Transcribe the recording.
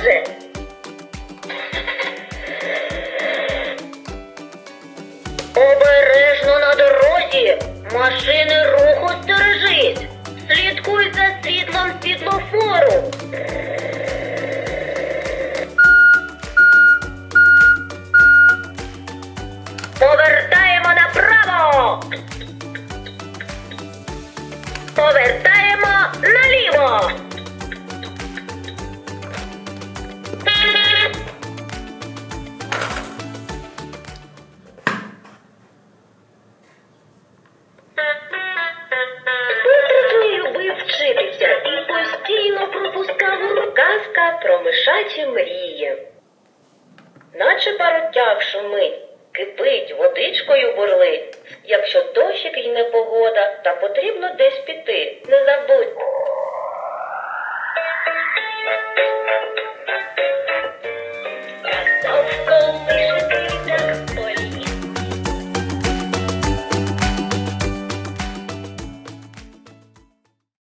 вже. Обережно на дорозі машини руху стережіть. Слідкуй за світлом світлофору. Повертаємо направо. Повертаємо. промишаті мріє. Наче паротяг мить кипить, водичкою бурли, Якщо дощик й непогода, та потрібно десь піти. Не забудь.